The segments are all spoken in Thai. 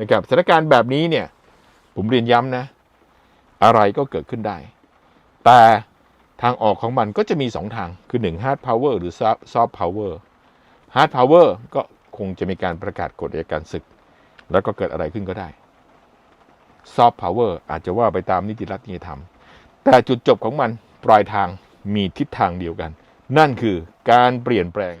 นะครับสถานการณ์แบบนี้เนี่ย ผมเรียนย้ำนะ อะไรก็เกิดขึ้นได้ แต่ทางออกของมันก็จะมี 2 ทางคือ 1 hard power หรือ soft power hard power ก็คงจะมีการประกาศกฎอัยการศึก แล้วก็เกิดอะไรขึ้นก็ได้ soft power อาจจะว่าไปตามนิติรัฐนิติธรรม แต่จุดจบของมันปลายทางมีทิศทางเดียวกัน นั่นคือการเปลี่ยนแปลง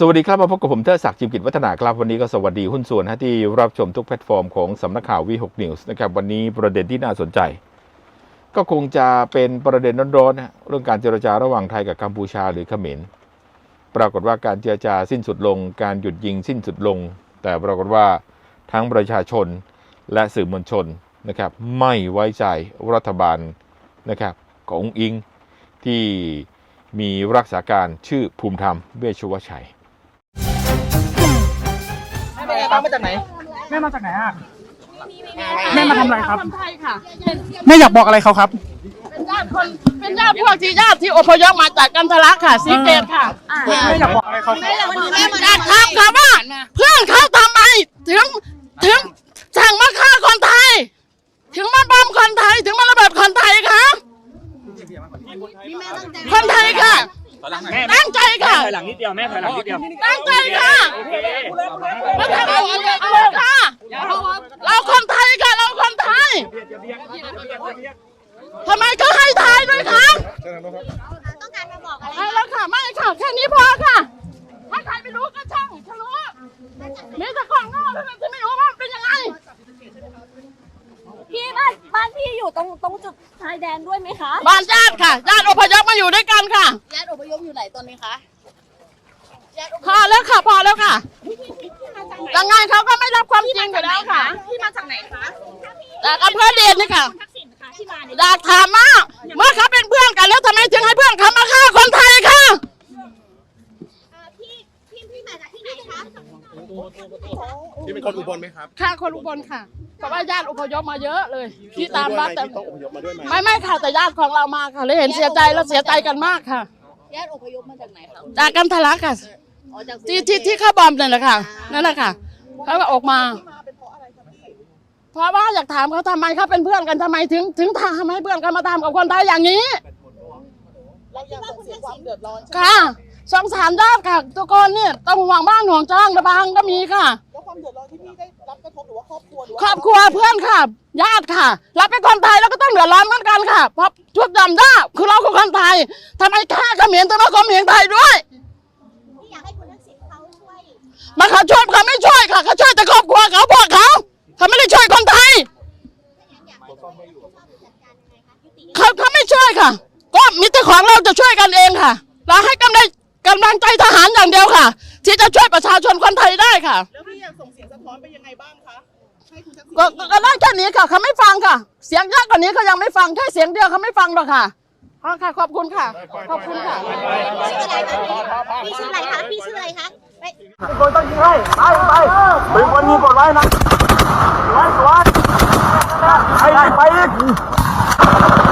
สวัสดีครับ มาพบกับผมเทอศักดิ์จิมกิจวัฒนาครับ วันนี้ก็สวัสดีหุ้นส่วนนะที่รับชมทุกแพลตฟอร์มของสำนักข่าววีหกนิวส์นะครับวันนี้ประเด็นที่น่าสนใจ ก็คงจะเป็นประเด็นร้อนๆนะเรื่องการเจรจาระหว่างไทยกับกัมพูชาหรือเขมรปรากฏว่าการเจรจาสิ้นสุดลง การหยุดยิงสิ้นสุดลง แต่ปรากฏว่าทั้งประชาชนและสื่อมวลชนนะครับไม่ไว้ใจรัฐบาลนะครับขององค์อิงที่มีรักษาการชื่อภูมิธรรมเวชชวชัย แม่เป็นไงครับมาจากไหน แม่มาจากไหนอะ แม่มาทำอะไรครับ คนไทยค่ะ แม่อยากบอกอะไรเขาครับ เป็นญาติคน เป็นญาติพวกที่ญาติที่อพยพมาจากกันทะลักค่ะซีเกตค่ะแม่อยากบอกอะไรเขาครับญาติครับค่ะว่าเพื่อนเขาทำไมถึงถึงสั่งมาฆ่าคนไทย ถึงมาบอมคนไทย ถึงมาระเบิดคนไทยคะคนไทยค่ะ ตั้งใจค่ะ ถอยหลังนิดเดียวแม่ถอยหลังนิดเดียวตั้งใจค่ะมาทำเอาเอาเลยค่ะ เราคนไทยค่ะ เราคนไทยทำไมก็ให้ทายด้วยคะต้องการมาบอกอะไรไม่แล้วค่ะ ไม่ค่ะ แค่นี้พอค่ะ ถ้าใครไม่รู้ก็ช่างฉันรู้มีแต่ของนอกเท่านั้นที่ไม่รู้ว่ามันเป็นยังไง พี่บ้านบ้านพี่อยู่ตรงตรงจุดชายแดนด้วยไหมคะบ้านญาติค่ะญาติอพยพมาอยู่ด้วยกันค่ะ ญาติอพยพอยู่ไหนตอนนี้คะญาติอพพอแล้วค่ะ พอแล้วค่ะยังไงเขาก็ไม่รับความจริงอยู่แล้วค่ะพี่มาจากไหนคะจากอำเภอเดชนี่ค่ะทักษิณคะที่มาเนี่ยอยากถามมากเมื่อเขาเป็นเพื่อนกันแล้วทำไมถึงให้เพื่อนเขามาฆ่าคนไทยค่ะพี่พี่พี่มาจาก ที่ไหนคะที่เป็นคนอุบลไหมครับค่ะคนอุบลค่ะเพราะว่าญาติอพยพมาเยอะเลย ที่ตามรัฐแต่ที่ต้องอพยพมาด้วยไหมไม่ไม่ค่ะแต่ญาติของเรามาค่ะเลยเห็นเสียใจแล้วเสียใจกันมากค่ะ ญาติอพยพมาจากไหนคะจากกันทะลักค่ะอ๋อจากที่ที่ที่เข้าบอมนั่นแหละค่ะนั่นแหละค่ะเขาก็ออกมาเพราะว่าอยากถามเขาทำไมเขาเป็นเพื่อนกันทำไมถึงถึงทำให้เพื่อนกันมาทำกับคนไทยอย่างนี้ เราคิดว่าคุณทักษิณเดือดร้อนค่ะ สงสารญาติค่ะทุกคนเนี่ยต้องห่วงบ้านห่วงจ้างระบางก็มีค่ะ แล้วความเดือดร้อนที่พี่ได้รับกระทบหรือว่าครอบครัวหรือว่าครอบครัวเพื่อนค่ะ ญาติค่ะเราเป็นคนไทยเราก็ต้องเดือดร้อนเหมือนกันค่ะเพราะชุดดำด้าคือเราคือคนไทยทำไมฆ่าเขมรต้องมาเขมรไทยด้วย พี่อยากให้คุณทักษิณเขาช่วย มันเขาช่วยเขาไม่ช่วยค่ะเขาช่วยแต่ครอบครัวเขาพวกเขาเขาไม่ได้ช่วยคนไทยอยากให้คุณทักษิณเขาจัดการยังไงคะยุติเขาเขาไม่ช่วยค่ะ ก็มีแต่ของเราจะช่วยกันเองค่ะ เราให้กำลัง กำลังใจทหารอย่างเดียวค่ะ ที่จะช่วยประชาชนคนไทยได้ค่ะ แล้วพี่อยากส่งเสียงสะท้อนไปยังไงบ้างคะให้คุณทักษิณก็ก็ก็ได้แค่นี้ค่ะเขาไม่ฟังค่ะ เสียงเยอะกว่านี้เขายังไม่ฟังแค่เสียงเดียวเขาไม่ฟังหรอกค่ะอ๋อค่ะ ขอบคุณค่ะ ขอบคุณค่ะ ชื่ออะไรคะพี่ชื่ออะไรคะพี่ชื่ออะไรคะไป คนต้องยิงให้ไปไปเป็นคนมีกฎไว้นะไว้สวนไปไปอีก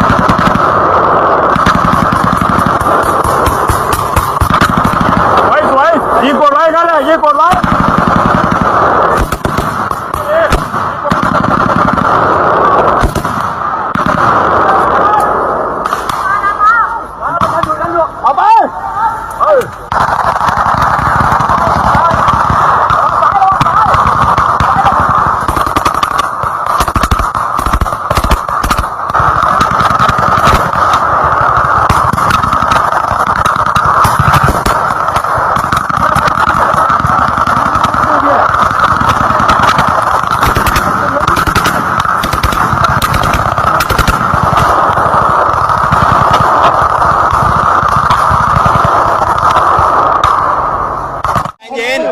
ไว้นั่นแหละยิงกดไว้เอาไปเฮ้ย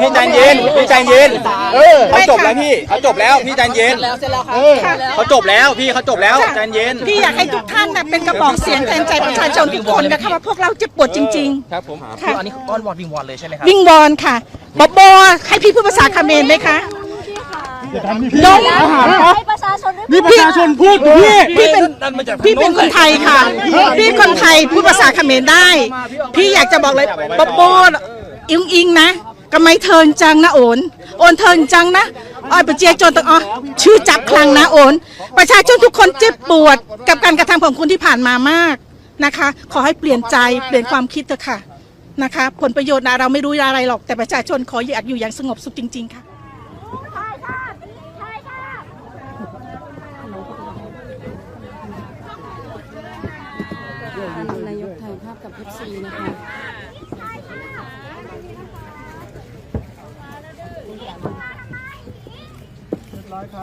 พ ใจเย็น เออเขาจบแล้วพี่เขาจบแล้วพี่ใจเย็นเออเขาจบแล้วพี่เขาจบแล้วใจเย็น พี่อยากให้ทุกท่านน่ะเป็นกระบอกเสียงแทนใจประชาชนทุกคนนะคะว่าพวกเราเจ็บปวดจริงครับผมค่ะอันนี้อ้อนวอนวิงวอนเลยใช่ไหมครับๆวิ่งวอนค่ะบอบอให้พี่พูดภาษาเขมรไหมคะดงให้ประชาชนได้นี่ประชาชนพูดพี่พี่เป็นพี่เป็นคนไทยค่ะ พี่คนไทยพูดภาษาเขมรได้ พี่อยากจะบอกเลยบอบออิงอิงนะ ก็ไม่เทินจังนะโอนโอนเทินจังนะอ้อยปะเจียจนตังอ๋อชื่อจับคลังนะโอน ประชาชนทุกคนเจ็บปวดกับการกระทำของคุณที่ผ่านมามากนะคะ ขอให้เปลี่ยนใจเปลี่ยนความคิดเถอะค่ะนะคะ ผลประโยชน์นะเราไม่รู้อะไรหรอกแต่ประชาชนขออยากอยู่อย่างสงบสุขจริง ๆ ค่ะนายกถ่ายภาพกับ FC นะคะ ท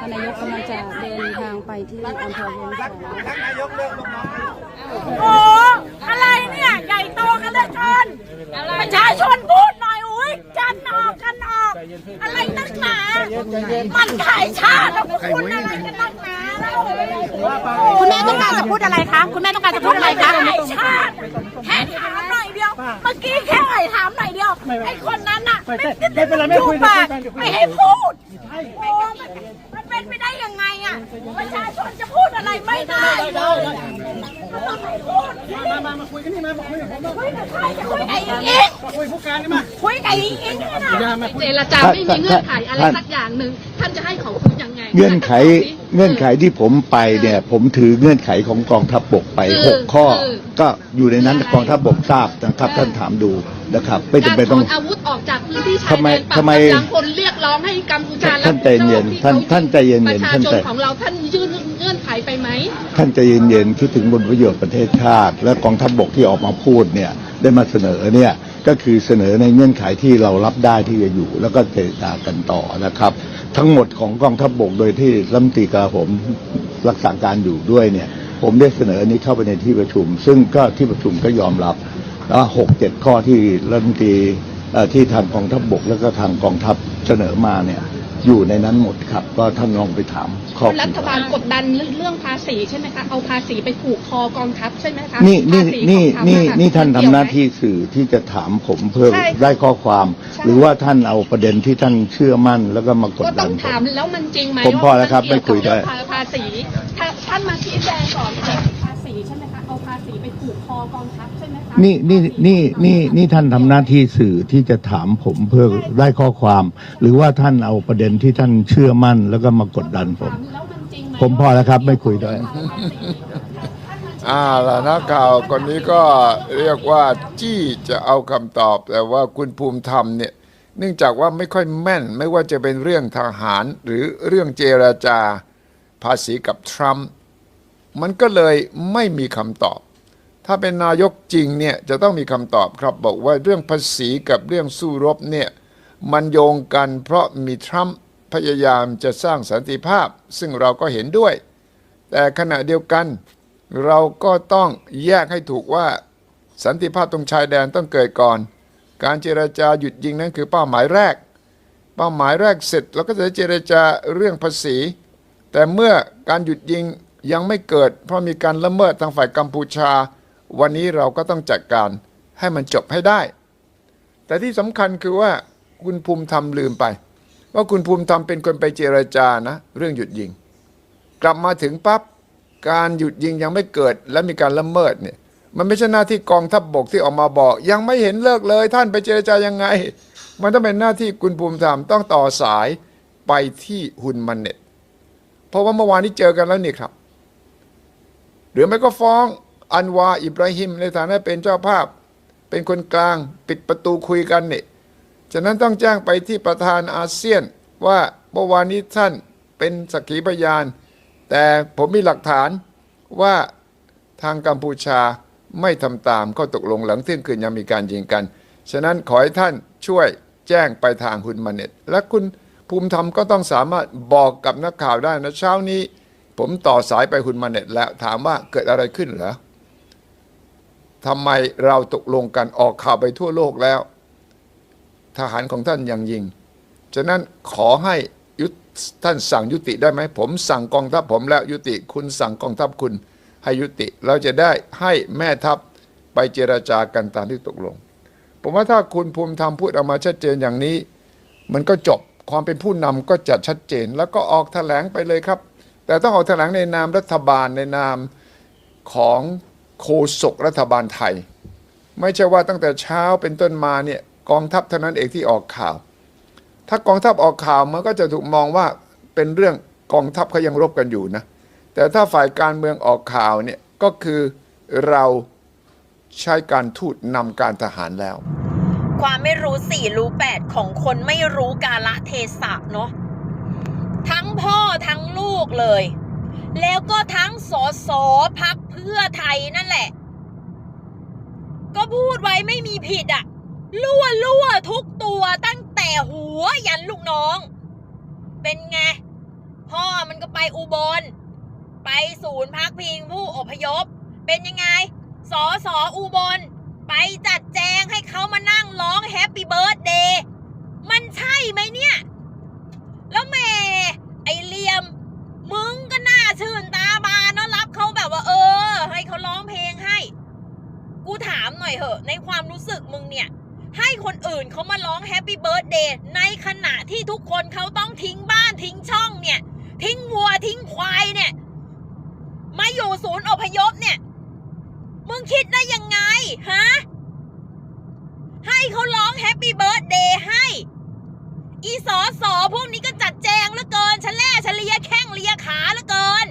่านนายกกำลังจะเดินทางไปที่อำเภอเวียงสาโอ้อะไรเนี่ย ใหญ่โตกันเลยเกินประชาชนพูดหน่อยอุ้ยกันออกกัน ออกอะไรนักหนามันขายชาติแล้วพวกคุณอะไรกันนักหนาแล้วคุณแม่ต้องการจะพูดอะไรคะ คุณแม่ต้องการจะพูดอะไรคะขายชาติแค่ถามหน่อยเดียว เมื่อกี้แค่ไหนถามหน่อยเดียว ไอ้คนนั้นน่ะไม่เป็นไรไม่คุยปากไม่ให้พูดโอ้มันมัน เป็นไปได้ยังไงอะประชาชนจะพูดอะไรไม่ได้เลยมามามาคุยกันนี่มามาคุยกับผมคุยกับใครจะคุยกับอีกอีกคุยผู้การนี่มาคุยกับอีกอีกนี่นะเจรจาไม่มีเงื่อนไขอะไรสักอย่างหนึ่งท่านจะให้เขาคุยยังไง เงื่อนไขเงื่อนไขที่ผมไปเนี่ย ผมถือเงื่อนไขของกองทัพบกไปคือหกข้อคือก็อยู่ในนั้นกองทัพบกทราบนะครับ ท่านถามดูนะครับ ไม่การจำเป็นถต้อองนอาวุธออกจากพื้นที่ชายทำไมแดนปรับทำไมกำลังคนเรียกร้องให้กัมพูชาท่านใจเย็นรับผิดชอบท่านท่านใจเย็นๆประชาท่านชใจนของเราท่านยื่นเงื่อนไขไปไหมท่านใจเย็นๆคิดถึงผลประโยชน์ประเทศชาติ และกองทัพบกที่ออกมาพูดเนี่ยได้มาเสนอเนี่ย ก็คือเสนอในเงื่อนไขที่เรารับได้ที่จะอยู่ แล้วก็เจรจากันต่อนะครับ ทั้งหมดของกองทัพบกโดยที่รัฐมนตรีกลาโหมรักษาการอยู่ด้วยเนี่ย ผมได้เสนออันนี้เข้าไปในที่ประชุม ซึ่งก็ที่ประชุมก็ยอมรับแล้วหกเจ็ดข้อที่รัฐมนตรีที่ทางกองทัพบกแล้วก็ทางกองทัพเสนอมาเนี่ย อยู่ในนั้นหมดครับ ก็ท่านลองไปถามข้อรัฐบาลกดดันเรื่องภาษีใช่ไหมคะเอาภาษีไปผูกคอกองทัพใช่ไหมคะนี่นี่ภาษีนี่ของนี่เขาอะนี่ท่านทำเกี่ยวหไมน้าที่สื่อที่จะถามผมเพื่อใช่ได้ข้อความใช่หรือว่าท่านเอาประเด็นที่ท่านเชื่อมั่นแล้วก็มากดก็ดัต้อนงผถามมแล้วมันจริงไหมผมพอแล้วครับาไม่คุยด้วยเกี่กับภาษีถ้าท่านมาชี้แจงก่อนค่ะ ภาษีไปผูกคอกองทัพใช่ไหมคะนี่นี่นี่นี่นี่ท่านทำหน้าที่สื่อที่จะถามผมเพื่อได้ข้อความ หรือว่าท่านเอาประเด็นที่ท่านเชื่อมั่น แล้วก็มากดดันผม ถามแล้วมันจริงไหมผมพอแล้วครับไม่คุยด้วย อ่าแล้วนักข่าวคนนี้ก็เรียกว่าจี้จะเอาคำตอบ แต่ว่าคุณภูมิธรรมเนี่ย เนื่องจากว่าไม่ค่อยแม่น ไม่ว่าจะเป็นเรื่องทหารหรือเรื่องเจรจาภาษีกับทรัมป์ มันก็เลยไม่มีคำตอบ ถ้าเป็นนายกจริงเนี่ยจะต้องมีคำตอบครับบอกว่าเรื่องภาษีกับเรื่องสู้รบเนี่ยมันโยงกันเพราะมีทรัมป์พยายามจะสร้างสันติภาพ ซึ่งเราก็เห็นด้วย แต่ขณะเดียวกันเราก็ต้องแยกให้ถูกว่าสันติภาพตรงชายแดนต้องเกิดก่อน การเจราจาหยุดยิงนั้นคือเป้าหมายแรก เป้าหมายแรกเสร็จเราก็จะเจรจาเรื่องภาษี แต่เมื่อการหยุดยิง ยังไม่เกิด เพราะมีการละเมิดทางฝ่ายกัมพูชา วันนี้เราก็ต้องจัดการให้มันจบให้ได้ แต่ที่สำคัญคือว่าคุณภูมิธรรมลืมไป ว่าคุณภูมิธรรมเป็นคนไปเจรจานะ เรื่องหยุดยิง กลับมาถึงปั๊บการหยุดยิงยังไม่เกิดและมีการละเมิดเนี่ยมันไม่ใช่หน้าที่กองทัพบบกที่ออกมาบอก ยังไม่เห็นเลิกเลย ท่านไปเจรจายังไง มันต้องเป็นหน้าที่คุณภูมิธรรมต้องต่อสายไปที่ฮุนมันเน็ตเพราะว่าเมื่อวานนี้เจอกันแล้วนี่ครับ หรือไม่ก็ฟ้องอันวาอิบราฮิมในฐานะเป็นเจ้าภาพ เป็นคนกลางปิดประตูคุยกันเนี่ยฉะนั้นต้องแจ้งไปที่ประธานอาเซียนว่าเมื่อวานนี้ท่านเป็นสักขีพยาน แต่ผมมีหลักฐานว่าทางกัมพูชาไม่ทำตามข้อตกลงหลังเที่ยงคืนยังมีการยิงกัน ฉะนั้นขอให้ท่านช่วยแจ้งไปทางคุณมาเน็ต และคุณภูภูมิธรรมก็ต้องสามารถบอกกับนักข่าวได้นะเช้านี้ ผมต่อสายไปคุณมาเน็ตแล้ว ถามว่าเกิดอะไรขึ้นเหรอทำไมเราตกลงกันออกข่าวไปทั่วโลกแล้ว ทหารของท่านยังยิง ฉะนั้นขอให้ยุท่านสั่งยุติได้ไหมผมสั่งกองทัพผมแล้วยุติคุณสั่งกองทัพคุณให้ยุติ เราจะได้ให้แม่ทัพไปเจราจากันตามที่ตกลง ผมว่าถ้าคุณภูมิธรรมพูดออกมาชัดเจนอย่างนี้ มันก็จบความเป็นผู้นำก็จะชัดเจน แล้วก็ออกแถลงไปเลยครับ แต่ต้องออกแถลงในนามรัฐบาลในนามของโฆษกรัฐบาลไทย ไม่ใช่ว่าตั้งแต่เช้าเป็นต้นมาเนี่ยกองทัพเท่านั้นเองที่ออกข่าว ถ้ากองทัพออกข่าวมันก็จะถูกมองว่าเป็นเรื่องกองทัพเขายังรบกันอยู่นะแต่ถ้าฝ่ายการเมืองออกข่าวเนี่ยก็คือเราใช้การทูตนำการทหารแล้ว ความไม่รู้สี่รู้แปดของคนไม่รู้กาละเทศะเนาะ ทั้งพ่อทั้งลูกเลย แล้วก็ทั้งสสพักเพื่อไทยนั่นแหละ ก็พูดไว้ไม่มีผิดอะลั่วลั่วทุกตัวตั้งแต่หัวยันลูกน้อง เป็นไง พ่อมันก็ไปอุบล ไปศูนย์พักพิงผู้อพยพ เป็นยังไงสอสออุบล ไปจัดแจงให้เขามานั่งร้องแฮปปี้เบิร์ดเดย์มันใช่ไหมเนี่ย แล้วแม่ เหลียม มึงก็น่าชื่นตาบานเนอะรับเขาแบบว่า เออ ให้เขาร้องเพลงให้ กูถามหน่อยเหอะ ในความรู้สึกมึงเนี่ย ให้คนอื่นเขามาร้องแฮปปี้เบิร์ดเดย์ในขณะที่ทุกคนเขาต้องทิ้งบ้านทิ้งช่องเนี่ย ทิ้งวัวทิ้งควายเนี่ย มาอยู่ศูนย์อพยพเนี่ย มึงคิดได้ยังไง ฮะ ให้เขาร้องแฮปปี้เบิร์ดเดย์ให้ อีสอสอพวกนี้ก็จัดแจงเหลือเกินชะแล่ชะเลียแข้งเลียขาเหลือเกิน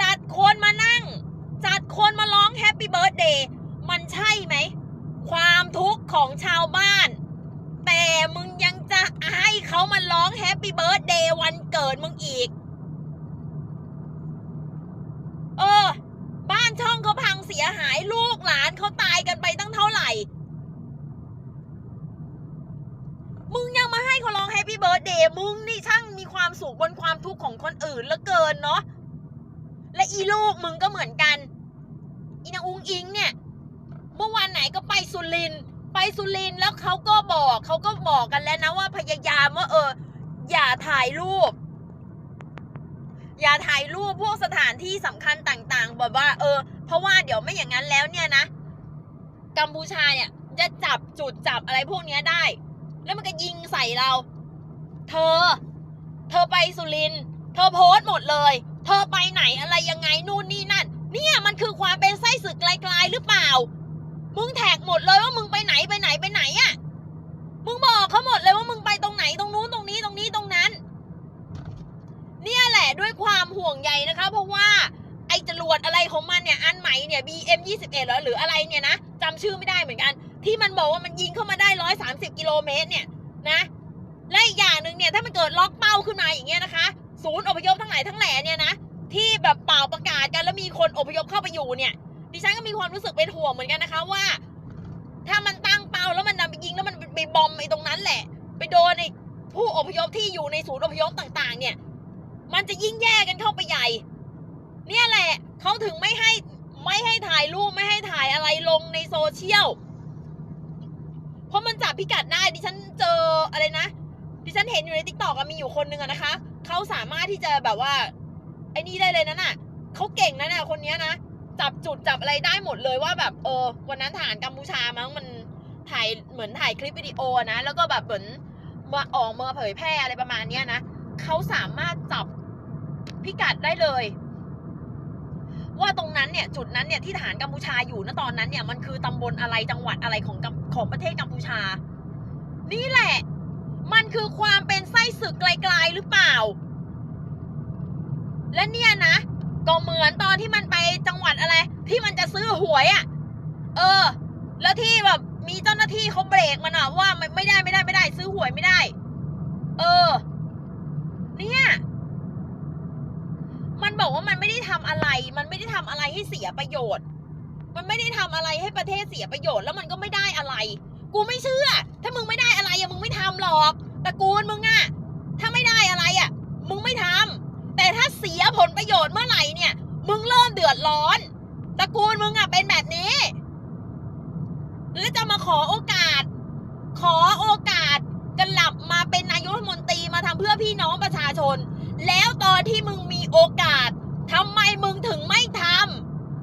จัดคนมานั่ง จัดคนมาร้องแฮปปี้เบิร์ดเดย์มันใช่ไหม ความทุกข์ของชาวบ้าน แต่มึงยังจะให้เขามาร้องแฮปปี้เบิร์ดเดย์วันเกิดมึงอีก เออ บ้านช่องเขาพังเสียหายลูกหลานเขาตายกันไปตั้งเท่าไหร่ มึงยังมาให้ เขาร้องแฮปปี้เบิร์ดเดย์มึงนี่ช่างมีความสุขบนความทุกข์ของคนอื่นเหลือเกินเนาะและอีลูกมึงก็เหมือนกัน อีนางอุ้งอิงเนี่ย เมื่อวานไหนก็ไปสุรินทร์ไปสุรินทร์แล้วเขาก็บอกเขาก็บอกกันแล้วนะว่าพยายามว่าเออ อย่าถ่ายรูป อย่าถ่ายรูปพวกสถานที่สำคัญต่างๆแบบว่า เออ เพราะว่าเดี๋ยวไม่อย่างนั้นแล้วเนี่ยนะกัมพูชาเนี่ยจะจับจุดจับอะไรพวกนี้ได้ แล้วมันก็ยิงใส่เรา เธอ เธอไปสุริน เธอโพสต์หมดเลย เธอไปไหนอะไรยังไงนู่นนี่นั่น เนี่ยมันคือความเป็นไส้ศึกไกลๆหรือเปล่า มึงแท็กหมดเลยว่ามึงไปไหนไปไหนไปไหนอะ่ะมึงบอกเขาหมดเลยว่ามึงไปตรงไหนตรงนู้นตรงนี้ตรงนี้ตรงนั้น เนี่ยแหละด้วยความห่วงใยนะคะ เพราะว่าไอจรวดอะไรของมันเนี่ยอันใหม่เนี่ย BM 21เหรอหรืออะไรเนี่ยนะจำชื่อไม่ได้เหมือนกัน ที่มันบอกว่ามันยิงเข้ามาได้ 130 กิโลเมตรเนี่ยนะ และอีกอย่างหนึ่งเนี่ยถ้ามันเกิดล็อกเป้าขึ้นมาอย่างเงี้ยนะคะ ศูนย์อพยพทั้งหลายทั้งแหล่เนี่ยนะที่แบบเป่าประกาศกันแล้วมีคนอพยพเข้าไปอยู่เนี่ย ดิฉันก็มีความรู้สึกเป็นห่วงเหมือนกันนะคะว่า ถ้ามันตั้งเป้าแล้วมันนำไปยิงแล้วมันไปบอมไอ้ตรงนั้นแหละ ไปโดนไอ้ผู้อพยพที่อยู่ในศูนย์อพยพต่าง ๆ เนี่ย มันจะยิ่งแย่กันเข้าไปใหญ่ เนี่ยแหละเขาถึงไม่ให้ไม่ให้ถ่ายรูปไม่ให้ถ่ายอะไรลงในโซเชียล เพราะมันจับพิกัดได้ดิฉันเจออะไรนะ ดิฉันเห็นอยู่ในทิกตอกมีอยู่คนหนึ่งอะนะคะเขาสามารถที่จะแบบว่า ไอ้นี่ได้เลยนั่นน่ะเขาเก่งนะน่ะคนนี้นะจับจุดจับอะไรได้หมดเลยว่าแบบเออ วันนั้นทหารกัมพูชามั้งมันถ่ายเหมือนถ่ายคลิปวิดีโอนะแล้วก็แบบเหมือนมาออกมาเผยแพร่อะไรประมาณเนี้ยนะเขาสามารถจับพิกัดได้เลย ว่าตรงนั้นเนี่ยจุดนั้นเนี่ยที่ทหารกัมพูชาอยู่ณตอนนั้นเนี่ยมันคือตำบลอะไรจังหวัดอะไรของกัมของประเทศกัมพูชา นี่แหละ มันคือความเป็นไส้ศึกไกลๆหรือเปล่า และเนี่ยนะ ก็เหมือนตอนที่มันไปจังหวัดอะไร ที่มันจะซื้อหวยอะ่ะ เออ แล้วที่แบบมีเจ้าหน้าที่เขาเบรกมันอะว่าไม่ไม่ได้ไม่ได้ไม่ได้ ซื้อหวยไม่ได้ เออ เนี่ยมันบอกว่ามันไม่ได้ทำอะไร มันไม่ได้ทำอะไรให้เสียประโยชน์ มันไม่ได้ทำอะไรให้ประเทศเสียประโยชน์ แล้วมันก็ไม่ได้อะไร กูไม่เชื่อ ถ้ามึงไม่ได้อะไรอะมึงไม่ทำหรอกตระกูลมึงอะถ้าไม่ได้อะไรอะมึงไม่ทำแต่ถ้าเสียผลประโยชน์เมื่อไหร่เนี่ย มึงเริ่มเดือดร้อนตระกูลมึงอะเป็นแบบนี้แล้วจะมาขอโอกาส ขอโอกาสกันหลับมาเป็นนายกรัฐมนตรีมาทำเพื่อพี่น้องประชาชน แล้วตอนที่มึงมีโอกาสทำไมมึงถึงไม่ท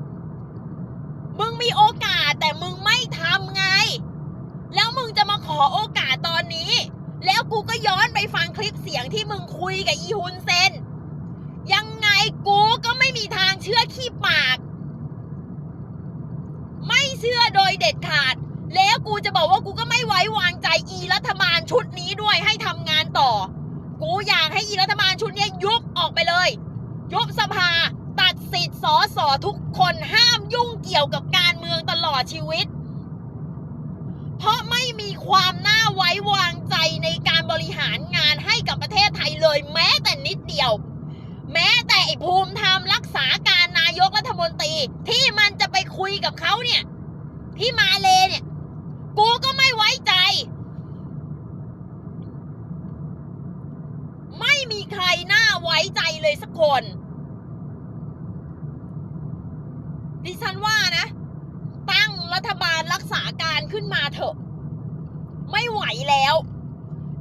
ำมึงมีโอกาสแต่มึงไม่ทำไง แล้วมึงจะมาขอโอกาสตอนนี้ แล้วกูก็ย้อนไปฟังคลิปเสียงที่มึงคุยกับอีฮุนเซน ยังไงกูก็ไม่มีทางเชื่อขี้ปาก ไม่เชื่อโดยเด็ดขาด แล้วกูจะบอกว่ากูก็ไม่ไว้วางใจอีรัฐบาลชุดนี้ด้วยให้ทำงานต่อ กูอยากให้อีรัฐบาลชุดนี้ยุบออกไปเลย ยุบสภาตัดสิทธิ์สอสอทุกคนห้ามยุ่งเกี่ยวกับการเมืองตลอดชีวิต เพราะไม่มีความน่าไว้วางใจในการบริหารงานให้กับประเทศไทยเลย แม้แต่นิดเดียว แม้แต่ไอ้ภูมิธรรมรักษาการนายกรัฐมนตรี ที่มันจะไปคุยกับเขาเนี่ย ที่มาเลเนี่ย กูก็ไม่ไว้ใจ ไม่มีใครน่าไว้ใจเลยสักคน ดิฉันว่านะ ตั้งรัฐบาลรัก ษาการขึ้นมาเถอะ ไม่ไหวแล้ว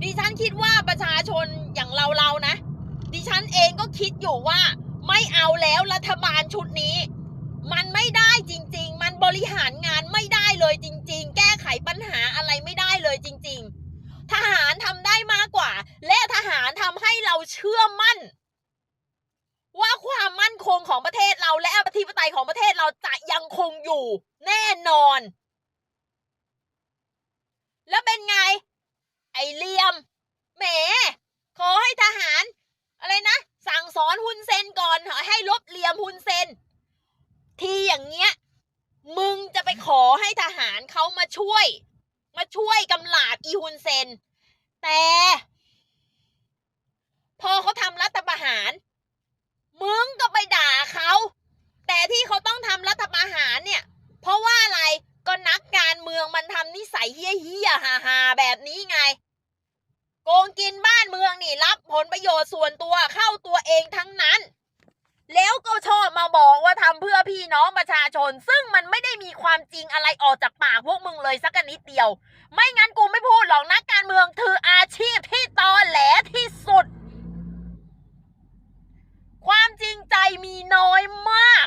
ดิฉันคิดว่าประชาชนอย่างเราเราๆนะ ดิฉันเองก็คิดอยู่ว่า ไม่เอาแล้วรัฐบาลชุดนี้ มันไม่ได้จริง ๆ มันบริหารงานไม่ได้เลยจริง ๆ แก้ไขปัญหาอะไรไม่ได้เลยจริง ๆ ทหารทำได้มากกว่า และทหารทำให้เราเชื่อมั่นว่าความมั่นคงของประเทศเราและอธิปไตยของประเทศเราจะยังคงอยู่แน่นอน แล้วเป็นไง ไอเลียม แหม ขอให้ทหาร อะไรนะ สั่งสอนฮุนเซนก่อนให้ลบเหลี่ยมฮุนเซน ทีอย่างเงี้ย มึงจะไปขอให้ทหารเขามาช่วย มาช่วยกำลาดอีฮุนเซน แต่ พอเขาทำรัฐประหาร มึงก็ไปด่าเขา แต่ที่เขาต้องทำรัฐประหารเนี่ย เพราะว่าอะไร ก็นักการเมืองมันทำนิสัยเฮี้ยเฮี้ยๆฮาฮาๆแบบนี้ไง โกงกินบ้านเมืองนี่รับผลประโยชน์ส่วนตัวเข้าตัวเองทั้งนั้น แล้วก็ชอบมาบอกว่าทำเพื่อพี่น้องประชาชน ซึ่งมันไม่ได้มีความจริงอะไรออกจากปากพวกมึงเลยสักนิดเดียว ไม่งั้นกูไม่พูดหรอกนักการเมืองคืออาชีพที่ตอแหลที่สุด ความจริงใจมีน้อยมาก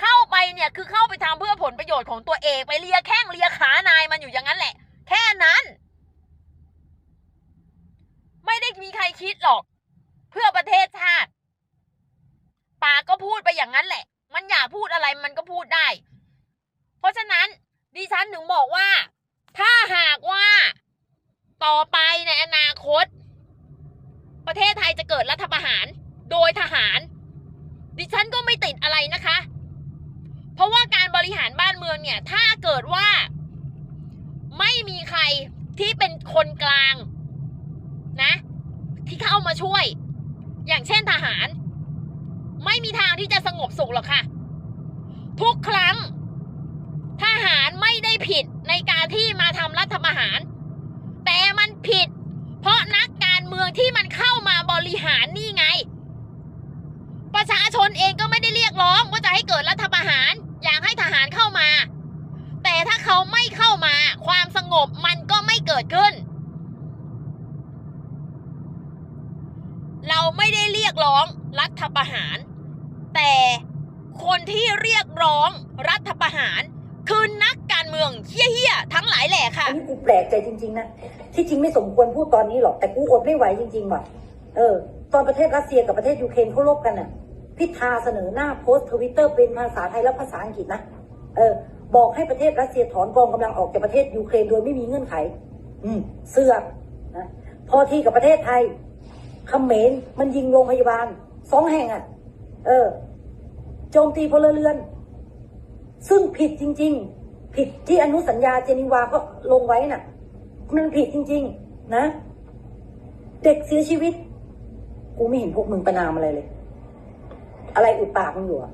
เข้าไปเนี่ยคือเข้าไปทำเพื่อผลประโยชน์ของตัวเองไปเลียแข้งเลียขานายมันอยู่อย่างนั้นแหละ แค่นั้น ไม่ได้มีใครคิดหรอก เพื่อประเทศชาติ ปากก็พูดไปอย่างนั้นแหละ มันอยากพูดอะไรมันก็พูดได้ เพราะฉะนั้นดิฉั นถึงบอกว่า ถ้าหากว่าต่อไปในอนาคต ประเทศไทยจะเกิดรัฐประหาร โดยทหาร ดิฉันก็ไม่ติดอะไรนะคะ เพราะว่าการบริหารบ้านเมืองเนี่ย ถ้าเกิดว่า ไม่มีใครที่เป็นคนกลาง นะ ที่เข้ามาช่วย อย่างเช่นทหาร ไม่มีทางที่จะสงบสุขหรอกค่ะ ทุกครั้ง ทหารไม่ได้ผิดในการที่มาทำรัฐประหาร แต่มันผิด เพราะนักการเมืองที่มันเข้ามาบริหารนี่ไง ประชาชนเองก็ไม่ได้เรียกร้องว่าจะให้เกิดรัฐประหาร อยากให้ทหารเข้ามา แต่ถ้าเขาไม่เข้ามาความสงบมันก็ไม่เกิดขึ้น เราไม่ได้เรียกร้องรัฐประหาร แต่คนที่เรียกร้องรัฐประหาร คือนักการเมืองเฮี้ยๆทั้งหลายแหล่ค่ะ อันนี้กูแปลกใจจริง ๆ นะ ที่จริงไม่สมควรพูดตอนนี้หรอก แต่กูอดไม่ไหวจริงๆว่ะ เออ ตอนประเทศรัสเซียกับประเทศยูเครนเขาลบกันน่ะ พิธาเสนอหน้าโพสต์ทวิตเตอร์เป็นภาษาไทยและภาษาอังกฤษนะ เออ บอกให้ประเทศรัสเซียถอนกองกำลังออกจากประเทศยูเครนโดยไม่มีเงื่อนไข อืม เสือกนะ พอที่กับประเทศไทยเขมรมันยิงโรงพยาบาลสองแห่งอะ เออ โจมตีพลเรือน ซึ่งผิดจริง ๆ ผิดที่อนุสัญญาเจนีวาก็ลงไว้น่ะ มันผิดจริง ๆ นะ เด็กเสียชีวิต กูไม่เห็นพวกมึงประนามอะไรเลย อะไรอุดปากมึงอยู่อะ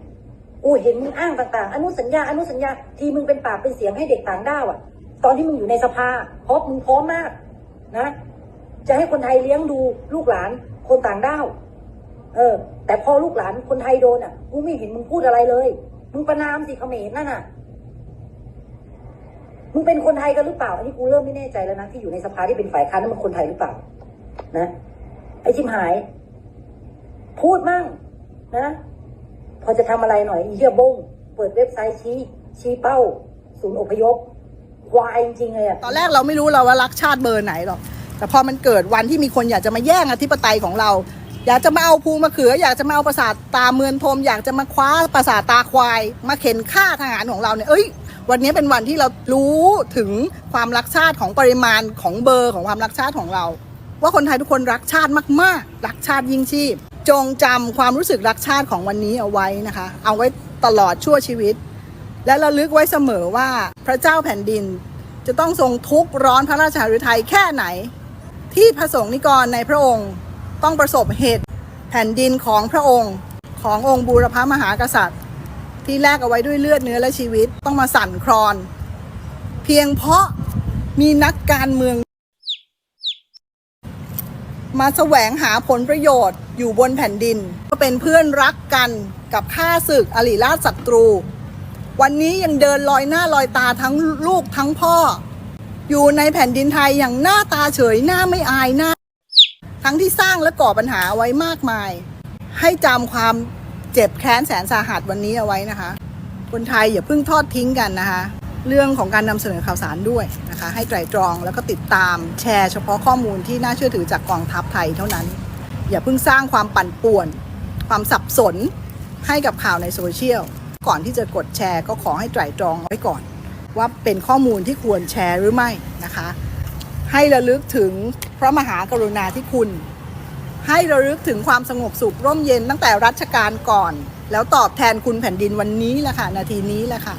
กูเห็นมึงอ้างต่างๆ อนุสัญญา อนุสัญญา ทีมึงเป็นปากเป็นเสียงให้เด็กต่างด้าวอะตอนที่มึงอยู่ในสภาเพราะมึงพร้อมมาก นะ จะให้คนไทยเลี้ยงดูลูกหลานคนต่างด้าว เออ แต่พอลูกหลานคนไทยโดนอะ กูไม่เห็นมึงพูดอะไรเลย มึงประนามสิเขมรนั่นน่ะ มึงเป็นคนไทยกันหรือเปล่า อันนี้กูเริ่มไม่แน่ใจแล้วนะ ที่อยู่ในสภาที่เป็นฝ่ายค้านนั้นมันคนไทยหรือเปล่า นะ ไอ้ชิมหาย พูดมั่ง นะ พอจะทำอะไรหน่อยอีเหี้ยบง เปิดเว็บไซต์ชี้ ชี้เป้า ศูนย์อพยพควายจริงเลยอะตอนแรกเราไม่รู้เราว่ารักชาติเบอร์ไหนหรอก แต่พอมันเกิดวันที่มีคนอยากจะมาแย่งอธิปไตยของเรา อยากจะมาเอาภูมะเขือ อยากจะมาเอาประสาทตาเมือนพรมอยากจะมาคว้าประสาทตาควาย มาเข็นฆ่าทหารของเราเนี่ยเอ้ยวันนี้เป็นวันที่เรารู้ถึงความรักชาติของปริมาณของเบอร์ของความรักชาติของเรา ว่าคนไทยทุกคนรักชาติมากๆ รักชาติยิ่งชีพ จงจำความรู้สึกรักชาติของวันนี้เอาไว้นะคะ เอาไว้ตลอดชั่วชีวิต และระลึกไว้เสมอว่าพระเจ้าแผ่นดิน จะต้องทรงทุกข์ร้อนพระราชาฤทัยแค่ไหน ที่พระสงฆ์นิกรในพระองค์ ต้องประสบเหตุแผ่นดินของพระองค์ขององค์บูรพมหากษัตริย์ ที่แลกเอาไว้ด้วยเลือดเนื้อและชีวิตต้องมาสั่นคลอน เพียงเพราะมีนักการเมือง มาแสวงหาผลประโยชน์อยู่บนแผ่นดิน ก็เป็นเพื่อนรักกันกับข้าศึกอริราชศัตรู วันนี้ยังเดินลอยหน้าลอยตาทั้งลูกทั้งพ่อ อยู่ในแผ่นดินไทยอย่างหน้าตาเฉยหน้าไม่อายหน้า ทั้งที่สร้างและก่อปัญหาไว้มากมาย ให้จำความเจ็บแค้นแสนสาหัสวันนี้เอาไว้นะคะ คนไทยอย่าเพิ่งทอดทิ้งกันนะคะ เรื่องของการนำเสนอข่าวสารด้วยนะคะ ให้ไตรตรองแล้วก็ติดตามแชร์เฉพาะข้อมูลที่น่าเชื่อถือจากกองทัพไทยเท่านั้น อย่าเพิ่งสร้างความปั่นป่วน ความสับสนให้กับข่าวในโซเชียลก่อนที่จะกดแชร์ก็ขอให้ไตรตรองไว้ก่อน ว่าเป็นข้อมูลที่ควรแชร์หรือไม่นะคะ ให้ระลึกถึงพระมหากรุณาธิคุณ ให้ระลึกถึงความสงบสุขร่มเย็นตั้งแต่รัชกาลก่อน แล้วตอบแทนคุณแผ่นดินวันนี้แหละค่ะนาทีนี้แหละค่ะ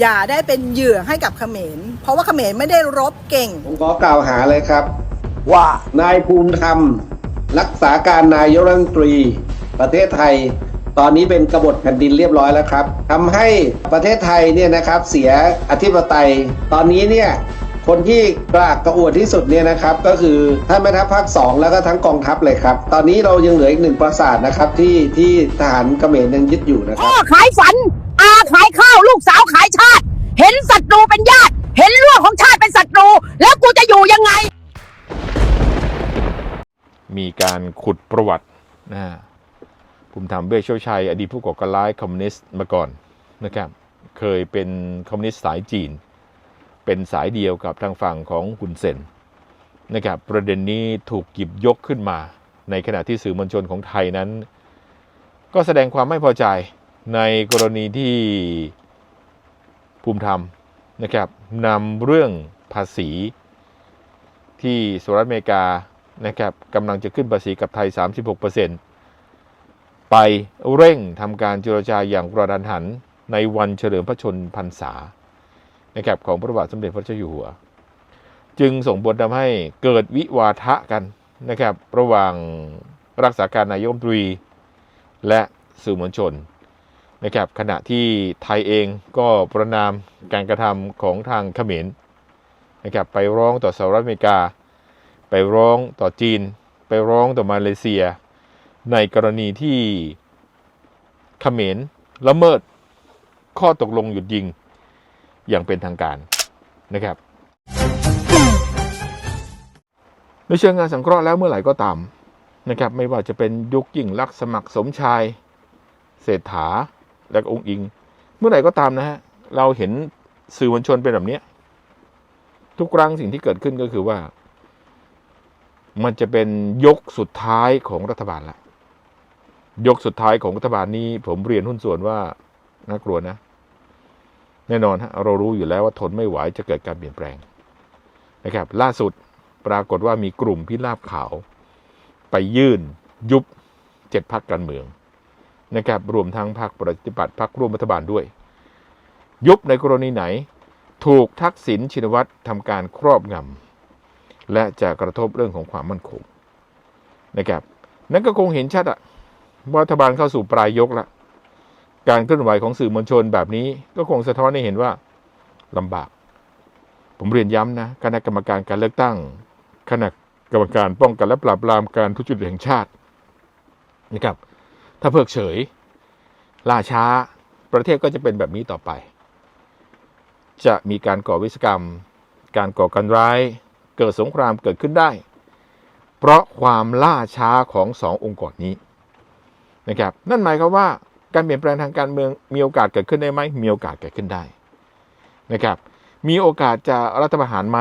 อย่าได้เป็นเหยื่อให้กับเขมร เพราะว่าเขมรไม่ได้รบเก่ง ผมขอกล่าวหาเลยครับ ว่านายภูมิธรรม รักษาการนายกรัฐมนตรี ประเทศไทย ตอนนี้เป็นกบฏแผ่นดินเรียบร้อยแล้วครับทำให้ประเทศไทยเนี่ยนะครับเสียอธิปไตย ตอนนี้เนี่ย คนที่กลากกระอวดที่สุดเนี่ยนะครับ ก็คือท่านแม่ทัพภาคสองแล้วก็ทั้งกองทัพเลยครับ ตอนนี้เรายังเหลืออีกหนึ่งปราสาทนะครับ ที่ที่ทหารเขมรยังยึดอยู่นะครับ พ่อขายฝัน อาขายข้าวลูกสาวขายชาติ เห็นศัตรูเป็นญาติ เห็นลูกของชาติเป็นศัตรู แล้วกูจะอยู่ยังไง มีการขุดประวัตินะฮะภูมิธรรมเวชโชชัย อดีตผู้ก่อการร้ายคอมมิวนิสต์มาก่อนนะครับ เคยเป็นคอมมิวนิสต์สายจีน เป็นสายเดียวกับทางฝั่งของฮุนเซนนะครับประเด็นนี้ถูกหยิบยกขึ้นมา ในขณะที่สื่อมวลชนของไทยนั้น ก็แสดงความไม่พอใจในกรณีที่ภูมิธรรมนะครับนำเรื่องภาษี ที่สหรัฐอเมริกานะครับกำลังจะขึ้นภาษีกับไทย 36%ไปเร่งทำการเจรจาอย่างกระดันหันในวันเฉลิมพระชนพรรษา นะครับของพระบาทสมเด็จพระเจ้าอยู่หัว จึงส่งผลทำให้เกิดวิวาทะกันนะครับระหว่างรักษาการนายกรัฐมนตรี และสื่อมวลชนนะครับขณะที่ไทยเองก็ประนามการกระทำของทางเขมรนะครับไปร้องต่อสหรัฐอเมริกา ไปร้องต่อจีน ไปร้องต่อมาเลเซีย ในกรณีที่เขมรละเมิดข้อตกลงหยุดยิง อย่างเป็นทางการนะครับ ในเชิงงานสังเคราะห์แล้วเมื่อไหร่ก็ตามนะครับ ไม่ว่าจะเป็นยุคยิ่งลักษณ์สมัครสมชาย เศรษฐาและองค์อิง เมื่อไหร่ก็ตามนะฮะเราเห็นสื่อมวลชนเป็นแบบนี้ทุกครั้งสิ่งที่เกิดขึ้นก็คือว่า มันจะเป็นยกสุดท้ายของรัฐบาลละยกสุดท้ายของรัฐบาลนี้ ผมเรียนหุ้นส่วนว่าน่ากลัวนะ แน่นอนฮะเรารู้อยู่แล้วว่าทนไม่ไหวจะเกิดการเปลี่ยนแปลงนะครับ ล่าสุดปรากฏว่ามีกลุ่มพิราบขาว ไปยื่นยุบเจ็ดพักการเมืองนะครับรวมทั้งพรรคประชาธิปัตย์พรรคร่วมรัฐบาลด้วย ยุบในกรณีไหน ถูกทักษิณชินวัตรทำการครอบงำและจะกระทบเรื่องของความมั่นคงนะครับนั่นก็คงเห็นชัดอะว่ารัฐบาลเข้าสู่ปลายยกและ การเคลื่อนไหวของสื่อมวลชนแบบนี้ ก็คงสะท้อนให้เห็นว่าลำบาก ผมเรียนย้ำนะคณะกรรมการการเลือกตั้งคณะกรรมการป้องกันและปราบปรามการทุจริตแห่งชาตินะครับ ถ้าเพิกเฉย ล่าช้าประเทศก็จะเป็นแบบนี้ต่อไป จะมีการก่อวิศกรรม การก่อการร้าย เกิดสงครามเกิดขึ้นได้ เพราะความล่าช้าของสององค์กรนี้นะครับ นั่นหมายความว่า การเปลี่ยนแปลงทางการเมืองมีโอกาสเกิดขึ้นได้ไหมมีโอกาสเกิดขึ้นได้นะครับ มีโอกาสจะรัฐประหารไหม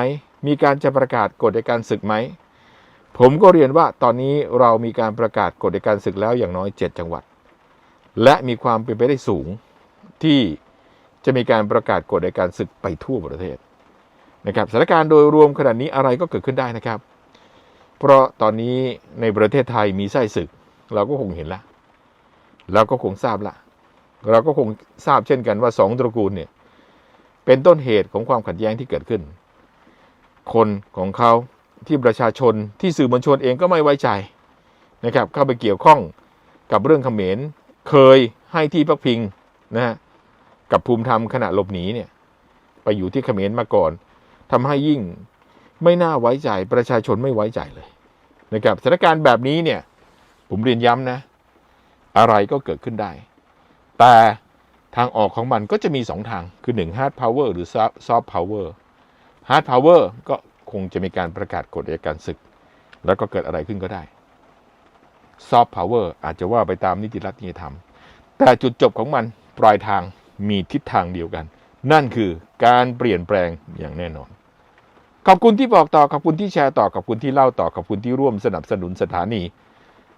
มีการจะประกาศกฎในการศึกไหมผมก็เรียนว่าตอนนี้เรามีการประกาศกฎในการศึกแล้วอย่างน้อย 7 จังหวัด และมีความเป็นไปได้สูงที่จะมีการประกาศกฎในการศึกไปทั่วประเทศนะครับสถานการณ์โดยรวมขนาดนี้อะไรก็เกิดขึ้นได้นะครับ เพราะตอนนี้ในประเทศไทยมีไส้ศึก เราก็คงเห็นและ เราก็คงทราบละเราก็คงทราบเช่นกันว่าสองตระกูลเนี่ยเป็นต้นเหตุของความขัดแย้งที่เกิดขึ้น คนของเขาที่ประชาชนที่สื่อมวลชนเองก็ไม่ไว้ใจนะครับ เข้าไปเกี่ยวข้องกับเรื่องเขมรเคยให้ที่พักพิงนะฮะกับภูมิธรรมขณะหลบหนีเนี่ยไปอยู่ที่เขมรมาก่อนทำให้ยิ่งไม่น่าไว้ใจประชาชนไม่ไว้ใจเลยนะครับสถานการณ์แบบนี้เนี่ยผมเรียนย้ำนะ อะไรก็เกิดขึ้นได้ แต่ทางออกของมันก็จะมีสองทาง คือ1 hard power หรือ soft power hard power ก็คงจะมีการประกาศกฎอัยการศึก แล้วก็เกิดอะไรขึ้นก็ได้ soft power อาจจะว่าไปตามนิติรัฐนิติธรรม แต่จุดจบของมันปลายทางมีทิศทางเดียวกัน นั่นคือการเปลี่ยนแปลงอย่างแน่นอน ขอบคุณที่บอกต่อ ขอบคุณที่แชร์ต่อ ขอบคุณที่เล่าต่อ ขอบคุณที่ร่วมสนับสนุนสถานี